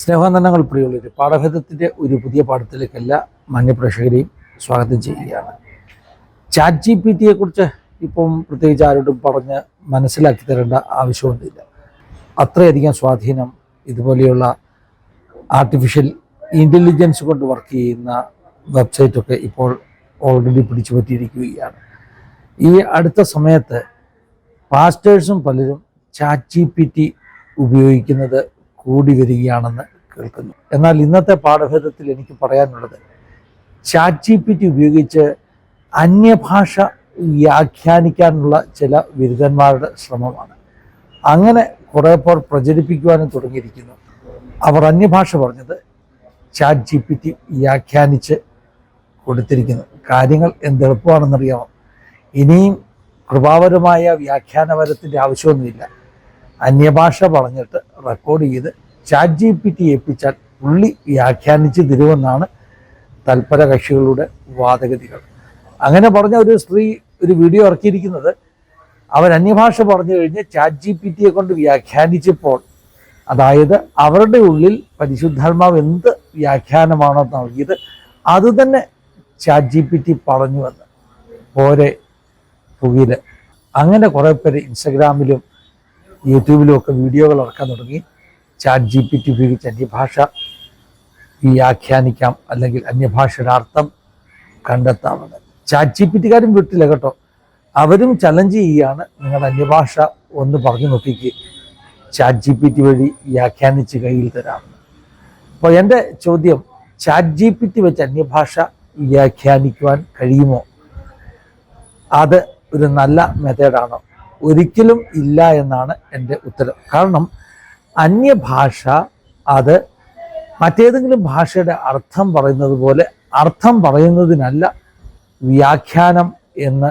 സ്നേഹനന്ദനങ്ങൾ പ്രിയുള്ളവർ പാഠഭേദത്തിന്റെ ഒരു പുതിയ പാഠത്തിലേക്ക് എല്ലാ മാന്യപ്രേക്ഷകരെയും സ്വാഗതം ചെയ്യുകയാണ്. ചാറ്റ് ജി പി ടിയെക്കുറിച്ച് ഇപ്പം പ്രത്യേകിച്ച് ആരോടും പറഞ്ഞ് മനസ്സിലാക്കി തരേണ്ട ആവശ്യമൊന്നുമില്ല. അത്രയധികം സ്വാധീനം ഇതുപോലെയുള്ള ആർട്ടിഫിഷ്യൽ ഇന്റലിജൻസ് കൊണ്ട് വർക്ക് ചെയ്യുന്ന വെബ്സൈറ്റൊക്കെ ഇപ്പോൾ ഓൾറെഡി പിടിച്ചു പറ്റിയിരിക്കുകയാണ്. ഈ അടുത്ത സമയത്ത് പാസ്റ്റേഴ്സും പലരും ചാറ്റ് ജി പി ടി ഉപയോഗിക്കുന്നത് കൂടി വരികയാണെന്ന് കേൾക്കുന്നു. എന്നാൽ ഇന്നത്തെ പാഠഭേദത്തിൽ എനിക്ക് പറയാനുള്ളത് ചാറ്റ് ജി പി ടി ഉപയോഗിച്ച് അന്യഭാഷ വ്യാഖ്യാനിക്കാനുള്ള ചില ബിരുദന്മാരുടെ ശ്രമമാണ്. അങ്ങനെ കുറേ പേർ പ്രചരിപ്പിക്കുവാനും തുടങ്ങിയിരിക്കുന്നു. അവർ അന്യഭാഷ പറഞ്ഞത് ചാറ്റ് ജി പി ടി വ്യാഖ്യാനിച്ച് കൊടുത്തിരിക്കുന്നു. കാര്യങ്ങൾ എന്തെളുപ്പമാണെന്നറിയാമോ ഇനിയും കൃപാപരമായ വ്യാഖ്യാനപരത്തിന്റെ ആവശ്യമൊന്നുമില്ല. അന്യഭാഷ പറഞ്ഞിട്ട് റെക്കോർഡ് ചെയ്ത് ചാറ്റ് ജി പി ടി ഏൽപ്പിച്ചാൽ പുള്ളി വ്യാഖ്യാനിച്ച് തരുമെന്നാണ് തൽപര കക്ഷികളുടെ വാദഗതികൾ. അങ്ങനെ പറഞ്ഞ ഒരു സ്ത്രീ ഒരു വീഡിയോ ഇറക്കിയിരിക്കുന്നത് അവർ അന്യഭാഷ പറഞ്ഞു കഴിഞ്ഞ് ചാറ്റ് ജി പി ടിയെ കൊണ്ട് വ്യാഖ്യാനിച്ചപ്പോൾ അതായത് അവരുടെ ഉള്ളിൽ പരിശുദ്ധാത്മാവ് എന്ത് വ്യാഖ്യാനമാണോ നൽകിയത് അത് തന്നെ ചാറ്റ് ജി പി ടി പറഞ്ഞുവെന്ന് പോരെ പുകിൽ അങ്ങനെ കുറേ പേര് ഇൻസ്റ്റഗ്രാമിലും യൂട്യൂബിലും ഒക്കെ വീഡിയോകൾ ഇറക്കാൻ തുടങ്ങി. ചാറ്റ് ജി പി ടി ഉപയോഗിച്ച് അന്യഭാഷ വ്യാഖ്യാനിക്കാം അല്ലെങ്കിൽ അന്യഭാഷയുടെ അർത്ഥം കണ്ടെത്താമെന്ന്. ചാറ്റ് ജി പി ടിക്കാരും വിട്ടില്ല കേട്ടോ. അവരും ചലഞ്ച് ചെയ്യുകയാണ് നിങ്ങളുടെ അന്യഭാഷ ഒന്ന് പറഞ്ഞു നോക്കിക്ക്. ചാറ്റ് ജി പി ടി വഴി വ്യാഖ്യാനിച്ച് കയ്യിൽ തരാമെന്ന് അപ്പോൾ എന്റെ ചോദ്യം ചാറ്റ് ജി പി ടി വെച്ച് അന്യഭാഷ വ്യാഖ്യാനിക്കുവാൻ കഴിയുമോ? അത് ഒരു നല്ല മെത്തേഡാണോ ഒരിക്കലും ഇല്ല എന്നാണ് എന്റെ ഉത്തരം. കാരണം അന്യഭാഷ അത് മറ്റേതെങ്കിലും ഭാഷയുടെ അർത്ഥം പറയുന്നത് പോലെ അർത്ഥം പറയുന്നതിനല്ല വ്യാഖ്യാനം എന്ന്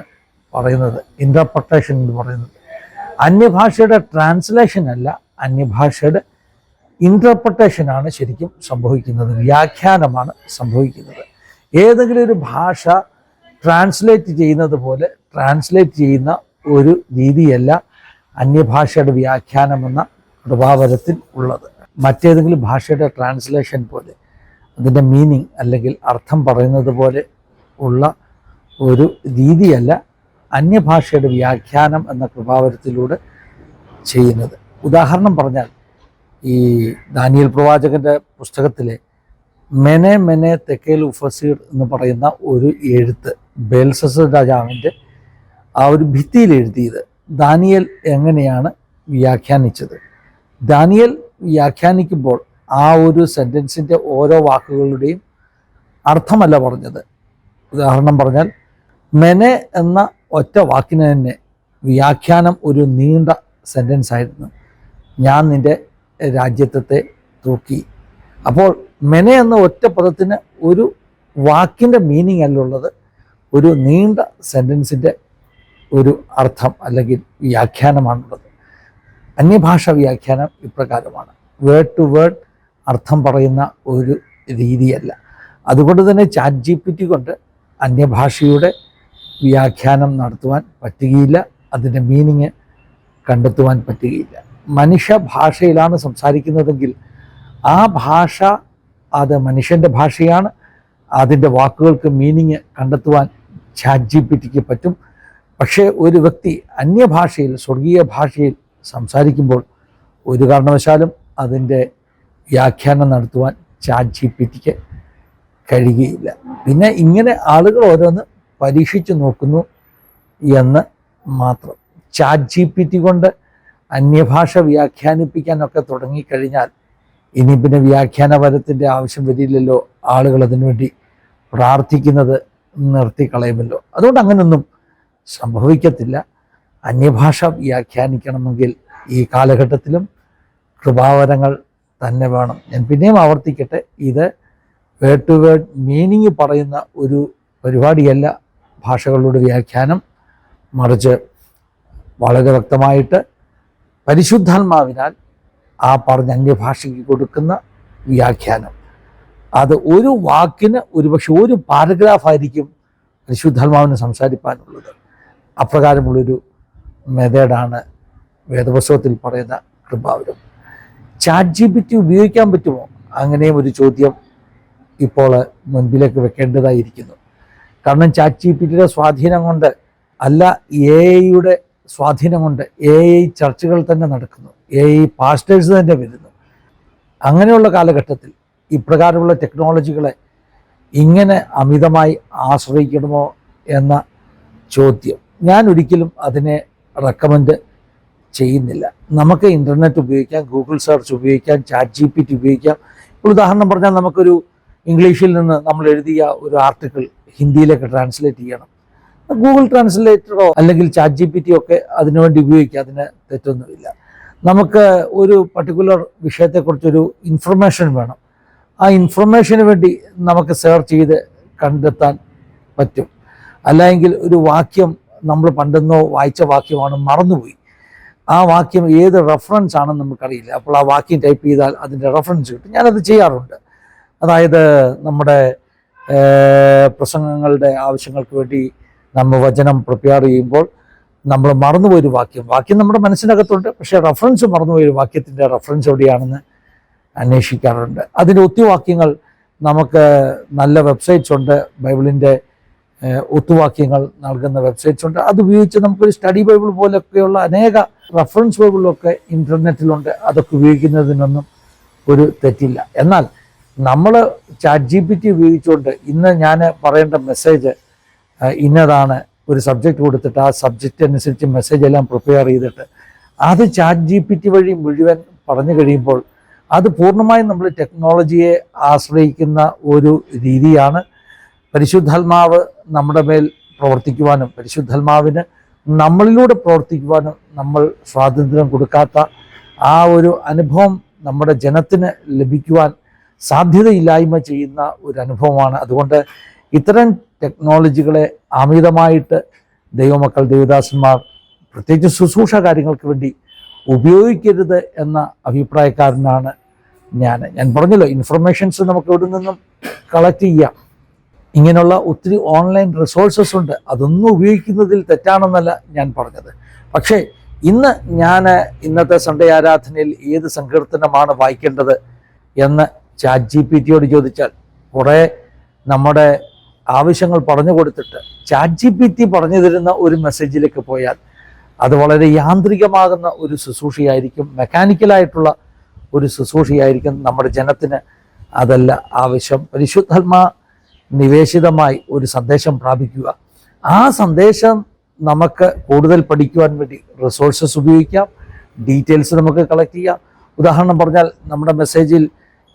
പറയുന്നത് ഇന്റർപ്രട്ടേഷൻ എന്ന് പറയുന്നത്. അന്യഭാഷയുടെ ട്രാൻസ്ലേഷൻ അല്ല അന്യഭാഷയുടെ ഇന്റർപ്രട്ടേഷനാണ് ശരിക്കും സംഭവിക്കുന്നത് വ്യാഖ്യാനമാണ് സംഭവിക്കുന്നത്. ഏതെങ്കിലും ഒരു ഭാഷ ട്രാൻസ്ലേറ്റ് ചെയ്യുന്നത് പോലെ ട്രാൻസ്ലേറ്റ് ചെയ്യുന്ന ഒരു രീതിയല്ല അന്യഭാഷയുടെ വ്യാഖ്യാനമെന്ന പ്രഭാവരത്തിൽ ഉള്ളത്. മറ്റേതെങ്കിലും ഭാഷയുടെ ട്രാൻസ്ലേഷൻ പോലെ അതിന്റെ മീനിങ് അല്ലെങ്കിൽ അർത്ഥം പറയുന്നത് പോലെ ഉള്ള ഒരു രീതിയല്ല അന്യഭാഷയുടെ വ്യാഖ്യാനം എന്ന പ്രഭാവരത്തിലൂടെ ചെയ്യുന്നത്. ഉദാഹരണം പറഞ്ഞാൽ ഈ ദാനിയൽ പ്രവാചകന്റെ പുസ്തകത്തിലെ മെനെ മെനെ തെക്കേൽ ഉഫസീർ എന്ന് പറയുന്ന ഒരു എഴുത്ത് ബേൽസസ് രാജാവിന്റെ ആ ഒരു ഭിത്തിയിൽ എഴുതിയത്. ദാനിയൽ എങ്ങനെയാണ് വ്യാഖ്യാനിച്ചത്? ദാനിയൽ വ്യാഖ്യാനിക്കുമ്പോൾ ആ ഒരു സെന്റൻസിന്റെ ഓരോ വാക്കുകളുടെയും അർത്ഥമല്ല പറഞ്ഞത്. ഉദാഹരണം പറഞ്ഞാൽ മെനെ എന്ന ഒറ്റ വാക്കിന് തന്നെ വ്യാഖ്യാനം ഒരു നീണ്ട സെന്റൻസ് ആയിരുന്നു. ഞാൻ നിന്റെ രാജ്യത്വത്തെ തൂക്കി. അപ്പോൾ മെനെ എന്ന ഒറ്റ പദത്തിന് ഒരു വാക്കിന്റെ മീനിങ് അല്ലുള്ളത് ഒരു നീണ്ട സെന്റൻസിന്റെ ഒരു അർത്ഥം അല്ലെങ്കിൽ വ്യാഖ്യാനമാണുള്ളത്. അന്യഭാഷ വ്യാഖ്യാനം ഇപ്രകാരമാണ്. വേർഡ് ടു വേർഡ് അർത്ഥം പറയുന്ന ഒരു രീതിയല്ല. അതുകൊണ്ട് തന്നെ ചാറ്റ് ജി പി ടി കൊണ്ട് അന്യഭാഷയുടെ വ്യാഖ്യാനം നടത്തുവാൻ പറ്റുകയില്ല. അതിന്റെ മീനിങ് കണ്ടെത്തുവാൻ പറ്റുകയില്ല. മനുഷ്യ ഭാഷയിലാണ് സംസാരിക്കുന്നതെങ്കിൽ ആ ഭാഷ അത് മനുഷ്യന്റെ ഭാഷയാണ്. അതിന്റെ വാക്കുകൾക്ക് മീനിങ് കണ്ടെത്തുവാൻ ചാറ്റ് ജി പി ടിക്ക് പറ്റും. പക്ഷേ ഒരു വ്യക്തി അന്യഭാഷയിൽ സ്വർഗീയ ഭാഷയിൽ സംസാരിക്കുമ്പോൾ ഒരു കാരണവശാലും അതിന്റെ വ്യാഖ്യാനം നടത്തുവാൻ ചാറ്റ് ജി പി ടിക്ക് കഴിയുകയില്ല. പിന്നെ ഇങ്ങനെ ആളുകൾ ഓരോന്ന് പരീക്ഷിച്ചു നോക്കുന്നു എന്ന് മാത്രം. ചാറ്റ് ജി പി ടി കൊണ്ട് അന്യഭാഷ വ്യാഖ്യാനിപ്പിക്കാനൊക്കെ തുടങ്ങിക്കഴിഞ്ഞാൽ ഇനി പിന്നെ വ്യാഖ്യാനപരത്തിന്റെ ആവശ്യം വരില്ലല്ലോ. ആളുകൾ അതിനുവേണ്ടി പ്രാർത്ഥിക്കുന്നത് നിർത്തിക്കളയുമല്ലോ. അതുകൊണ്ട് അങ്ങനൊന്നും സംഭവിക്കത്തില്ല. അന്യഭാഷ വ്യാഖ്യാനിക്കണമെങ്കിൽ ഈ കാലഘട്ടത്തിലും കൃപാവരങ്ങൾ തന്നെ വേണം. ഞാൻ പിന്നെയും ആവർത്തിക്കട്ടെ. ഇത് വേർഡ് ടു വേർഡ് മീനിങ് പറയുന്ന ഒരു പരിപാടിയല്ല ഭാഷകളുടെ വ്യാഖ്യാനം. മറിച്ച് വളരെ വ്യക്തമായിട്ട് പരിശുദ്ധാത്മാവിനാൽ ആ പറഞ്ഞ അന്യഭാഷയ്ക്ക് കൊടുക്കുന്ന വ്യാഖ്യാനം. അത് ഒരു വാക്കിന് ഒരുപക്ഷെ ഒരു പാരഗ്രാഫായിരിക്കും പരിശുദ്ധാത്മാവിന് സംസാരിപ്പാനുള്ളത്. അപ്രകാരമുള്ളൊരു മെത്തേഡാണ് വേദപുസ്തകത്തിൽ പറയുന്ന കൃപാവരം. ചാറ്റ് ജി പി ടി ഉപയോഗിക്കാൻ പറ്റുമോ? അങ്ങനെയും ഒരു ചോദ്യം ഇപ്പോൾ മുൻപിലേക്ക് വെക്കേണ്ടതായിരിക്കുന്നു. കാരണം ചാറ്റ് ജി പി ടിയുടെ സ്വാധീനം കൊണ്ട് അല്ല എ ഐയുടെ സ്വാധീനം കൊണ്ട് എ ഐ ചർച്ചകൾ തന്നെ നടക്കുന്നു. എ ഐ പാസ്റ്റേഴ്സ് തന്നെ വരുന്നു. അങ്ങനെയുള്ള കാലഘട്ടത്തിൽ ഇപ്രകാരമുള്ള ടെക്നോളജികളെ ഇങ്ങനെ അമിതമായി ആശ്രയിക്കണമോ എന്ന ചോദ്യം. ഞാൻ ഒരിക്കലും അതിനെ റെക്കമെൻഡ് ചെയ്യുന്നില്ല. നമുക്ക് ഇന്റർനെറ്റ് ഉപയോഗിക്കാം ഗൂഗിൾ സെർച്ച് ഉപയോഗിക്കാം ചാറ്റ് ജി പി ടി ഉപയോഗിക്കാം. ഇപ്പോൾ ഉദാഹരണം പറഞ്ഞാൽ നമുക്കൊരു ഇംഗ്ലീഷിൽ നിന്ന് നമ്മൾ എഴുതിയ ഒരു ആർട്ടിക്കിൾ ഹിന്ദിയിലേക്ക് ട്രാൻസ്ലേറ്റ് ചെയ്യണം. ഗൂഗിൾ ട്രാൻസ്ലേറ്ററോ അല്ലെങ്കിൽ ചാറ്റ് ജി പി ടി ഒക്കെ അതിനുവേണ്ടി ഉപയോഗിക്കാം അതിന് തെറ്റൊന്നുമില്ല. നമുക്ക് ഒരു പർട്ടിക്കുലർ വിഷയത്തെക്കുറിച്ചൊരു ഇൻഫർമേഷൻ വേണം. ആ ഇൻഫർമേഷന് വേണ്ടി നമുക്ക് സെർച്ച് ചെയ്ത് കണ്ടെത്താൻ പറ്റും. അല്ലെങ്കിൽ ഒരു വാക്യം നമ്മൾ പണ്ടെന്നോ വായിച്ച വാക്യമാണ് മറന്നുപോയി. ആ വാക്യം ഏത് റെഫറൻസ് ആണെന്ന് നമുക്കറിയില്ല. അപ്പോൾ ആ വാക്യം ടൈപ്പ് ചെയ്താൽ അതിന്റെ റെഫറൻസ് കിട്ടും. ഞാനത് ചെയ്യാറുണ്ട്. അതായത് നമ്മുടെ പ്രസംഗങ്ങളുടെ ആവശ്യങ്ങൾക്ക് വേണ്ടി നമ്മൾ വചനം പ്രിപ്പയർ ചെയ്യുമ്പോൾ നമ്മൾ മറന്നുപോയൊരു വാക്യം. വാക്യം നമ്മുടെ മനസ്സിനകത്തുണ്ട്. പക്ഷേ റെഫറൻസ് മറന്നുപോയൊരു വാക്യത്തിന്റെ റെഫറൻസ് എവിടെയാണെന്ന് അന്വേഷിക്കാറുണ്ട്. അതിന്റെ ഒത്തിരി വാക്യങ്ങൾ നമുക്ക് നല്ല വെബ്സൈറ്റ്സ് ഉണ്ട്. ബൈബിളിന്റെ ഒത്തുവാക്യങ്ങൾ നൽകുന്ന വെബ്സൈറ്റ്സ് ഉണ്ട്. അത് ഉപയോഗിച്ച് നമുക്കൊരു സ്റ്റഡി ബൈബിൾ പോലെയൊക്കെയുള്ള അനേക റെഫറൻസ് ബൈബിളൊക്കെ ഇന്റർനെറ്റിലുണ്ട് അതൊക്കെ ഉപയോഗിക്കുന്നതിനൊന്നും ഒരു തെറ്റില്ല. എന്നാൽ നമ്മൾ ചാറ്റ് ജി പി ടി ഉപയോഗിച്ചുകൊണ്ട് ഇന്ന് ഞാൻ പറയേണ്ട മെസ്സേജ് ഇന്നതാണ് ഒരു സബ്ജക്റ്റ് കൊടുത്തിട്ട് ആ സബ്ജക്റ്റ് അനുസരിച്ച് മെസ്സേജ് എല്ലാം പ്രിപ്പയർ ചെയ്തിട്ട് അത് ചാറ്റ് ജി പി ടി വഴി മുഴുവൻ പറഞ്ഞു കഴിയുമ്പോൾ അത് പൂർണമായും നമ്മൾ ടെക്നോളജിയെ ആശ്രയിക്കുന്ന ഒരു രീതിയാണ്. പരിശുദ്ധാത്മാവ് നമ്മുടെ മേൽ പ്രവർത്തിക്കുവാനും പരിശുദ്ധാത്മാവിന് നമ്മളിലൂടെ പ്രവർത്തിക്കുവാനും നമ്മൾ സ്വാതന്ത്ര്യം കൊടുക്കാത്ത ആ ഒരു അനുഭവം നമ്മുടെ ജനത്തിന് ലഭിക്കുവാൻ സാധ്യതയില്ലായ്മ ചെയ്യുന്ന ഒരു അനുഭവമാണ്. അതുകൊണ്ട് ഇത്തരം ടെക്നോളജികളെ അമിതമായിട്ട് ദൈവമക്കൾ ദേവദാസന്മാർ പ്രത്യേകിച്ച് ശുശ്രൂഷ കാര്യങ്ങൾക്ക് വേണ്ടി ഉപയോഗിക്കരുത് എന്ന അഭിപ്രായക്കാരനാണ് ഞാൻ ഞാൻ പറഞ്ഞല്ലോ ഇൻഫർമേഷൻസ് നമുക്ക് ഇവിടെ നിന്നും കളക്ട് ചെയ്യാം. ഇങ്ങനെയുള്ള ഒത്തിരി ഓൺലൈൻ റിസോഴ്സസ് ഉണ്ട്. അതൊന്നും ഉപയോഗിക്കുന്നതിൽ തെറ്റാണെന്നല്ല ഞാൻ പറഞ്ഞത്. പക്ഷേ ഇന്ന് ഞാൻ ഇന്നത്തെ സൺഡേ ആരാധനയിൽ ഏത് സങ്കീർത്തനമാണ് വായിക്കേണ്ടത് എന്ന് ചാറ്റ് ജി പി ടിയോട് ചോദിച്ചാൽ കുറേ നമ്മുടെ ആവശ്യങ്ങൾ പറഞ്ഞു കൊടുത്തിട്ട് ചാറ്റ് ജി പി ടി പറഞ്ഞു തരുന്ന ഒരു മെസ്സേജിലേക്ക് പോയാൽ അത് വളരെ യാന്ത്രികമാകുന്ന ഒരു ശുശ്രൂഷയായിരിക്കും. മെക്കാനിക്കലായിട്ടുള്ള ഒരു ശുശ്രൂഷയായിരിക്കും നമ്മുടെ ജനത്തിന് അതല്ല ആവശ്യം. പരിശുദ്ധാത്മാ നിവേശിതമായി ഒരു സന്ദേശം പ്രാപിക്കുക. ആ സന്ദേശം നമുക്ക് കൂടുതൽ പഠിക്കുവാൻ വേണ്ടി റിസോഴ്സസ് ഉപയോഗിക്കാം. ഡീറ്റെയിൽസ് നമുക്ക് കളക്ട് ചെയ്യാം. ഉദാഹരണം പറഞ്ഞാൽ നമ്മുടെ മെസ്സേജിൽ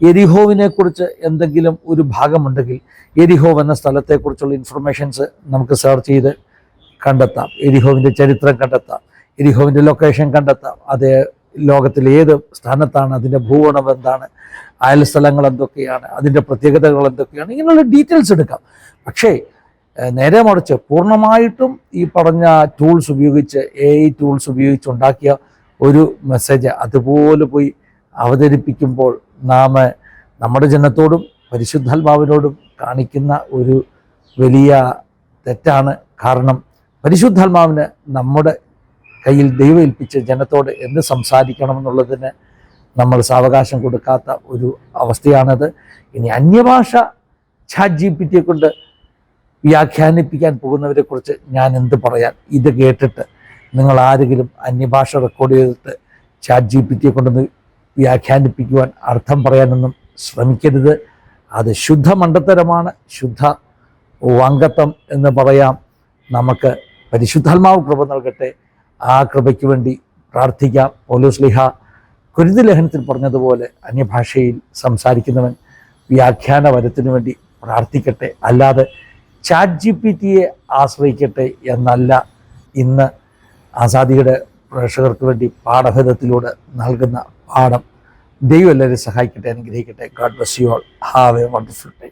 എരിഹോവിനെ കുറിച്ച് എന്തെങ്കിലും ഒരു ഭാഗമുണ്ടെങ്കിൽ എരിഹോവ് എന്ന സ്ഥലത്തെക്കുറിച്ചുള്ള ഇൻഫർമേഷൻസ് നമുക്ക് സെർച്ച് ചെയ്ത് കണ്ടെത്താം. എരിഹോവിന്റെ ചരിത്രം കണ്ടെത്താം. എരിഹോവിന്റെ ലൊക്കേഷൻ കണ്ടെത്താം. അത് ലോകത്തിലെ ഏത് സ്ഥാനത്താണ് അതിന്റെ ഭൂഗുണം എന്താണ് അയൽ സ്ഥലങ്ങൾ എന്തൊക്കെയാണ് അതിന്റെ പ്രത്യേകതകൾ എന്തൊക്കെയാണ് ഇങ്ങനെയുള്ള ഡീറ്റെയിൽസ് എടുക്കാം. പക്ഷേ നേരെ മറിച്ച് പൂർണമായിട്ടും ഈ പറഞ്ഞ ടൂൾസ് ഉപയോഗിച്ച് എ ഐ ടൂൾസ് ഉപയോഗിച്ച് ഉണ്ടാക്കിയ ഒരു മെസ്സേജ് അതുപോലെ പോയി അവതരിപ്പിക്കുമ്പോൾ നാം നമ്മുടെ ജനത്തോടും പരിശുദ്ധാത്മാവിനോടും കാണിക്കുന്ന ഒരു വലിയ തെറ്റാണ്. കാരണം പരിശുദ്ധാത്മാവിന് നമ്മുടെ കയ്യിൽ ദൈവം ഏൽപ്പിച്ച് ജനത്തോട് എന്ത് സംസാരിക്കണമെന്നുള്ളതിന് നമ്മൾ സാവകാശം കൊടുക്കാത്ത ഒരു അവസ്ഥയാണത്. ഇനി അന്യഭാഷ ചാറ്റ് ജി പി ടിയെ കൊണ്ട് വ്യാഖ്യാനിപ്പിക്കാൻ പോകുന്നവരെക്കുറിച്ച് ഞാൻ എന്ത് പറയാൻ? ഇത് കേട്ടിട്ട് നിങ്ങൾ ആരെങ്കിലും അന്യഭാഷ റെക്കോർഡ് ചെയ്തിട്ട് ചാറ്റ് ജി പി ടിയെ കൊണ്ടൊന്ന് വ്യാഖ്യാനിപ്പിക്കുവാൻ അർത്ഥം പറയാനൊന്നും ശ്രമിക്കരുത്. അത് ശുദ്ധ മണ്ടത്തരമാണ്. ശുദ്ധ വങ്കത്വം എന്ന് പറയാം. നമുക്ക് പരിശുദ്ധാത്മാവ് കൃപ നൽകട്ടെ. ആ കൃപയ്ക്ക് വേണ്ടി പ്രാർത്ഥിക്കാം. പോലീസ് ലിഹ കുരുതി ലേഖനത്തിൽ പറഞ്ഞതുപോലെ അന്യഭാഷയിൽ സംസാരിക്കുന്നവൻ വ്യാഖ്യാന വരത്തിനു വേണ്ടി പ്രാർത്ഥിക്കട്ടെ. അല്ലാതെ ചാറ്റ് ജി പി ടിയെ ആശ്രയിക്കട്ടെ എന്നല്ല ഇന്ന് ആസാദിയുടെ പ്രേക്ഷകർക്ക് വേണ്ടി പാഠഭേദത്തിലൂടെ നൽകുന്ന പാഠം. ദൈവം എല്ലാവരും സഹായിക്കട്ടെ അനുഗ്രഹിക്കട്ടെ. God bless you all have a wonderful day